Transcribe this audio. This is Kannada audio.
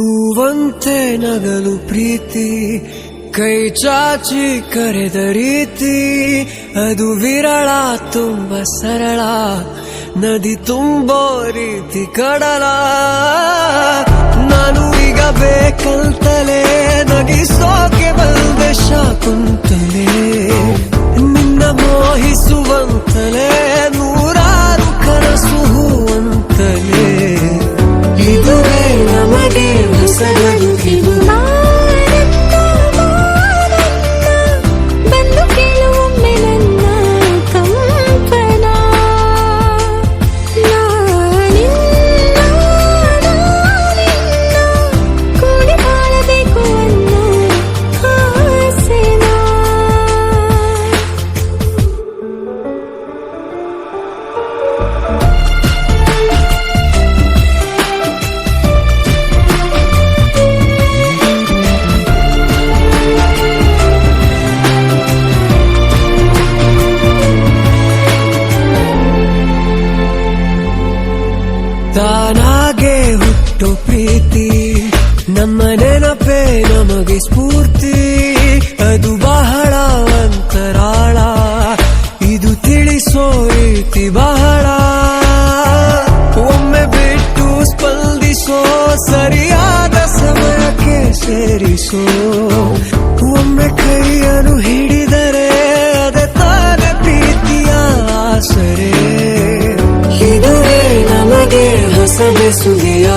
ಹೂವಂತೆ ನಗಲು ಪ್ರೀತಿ, ಕೈ ಚಾಚಿ ಕರೆದ ರೀತಿ, ಅದು ವಿರಳ, ತುಂಬ ಸರಳ, ನದಿ ತುಂಬೋ ರೀತಿ ಕಡಲ. ನಾನು ಈಗ ಬೇಕಂತಲೇ ನಗಿಸೋಕೆ ಬಂದೆ ಶಾಕುಂತಲೇ ಹೊಸಬದುಕಿದು ಮಾರನ್ನ ತಾನಾಗೆ ಹುಟ್ಟು ಪ್ರೀತಿ. ನಮ್ಮ ನೆನಪೇ ನಮಗೆ ಸ್ಫೂರ್ತಿ. ಅದು ಬಹಳ ಅಂತರಾಳ. ಇದು ತಿಳಿಸೋ ರೀತಿ ಬಹಳ. ಒಮ್ಮೆ ಬಿಟ್ಟು ಸ್ಪಂದಿಸೋ ಸರಿಯಾದ ಸಮಯಕ್ಕೆ ಸೇರಿಸೋ. ಒಮ್ಮೆ ಕೈಯನ್ನು ಹಿಡಿದರೆ ಅದೇ ತಾನೇ ಪ್ರೀತಿಯ ಆಸರೆ. दिन हंस बेसुलिया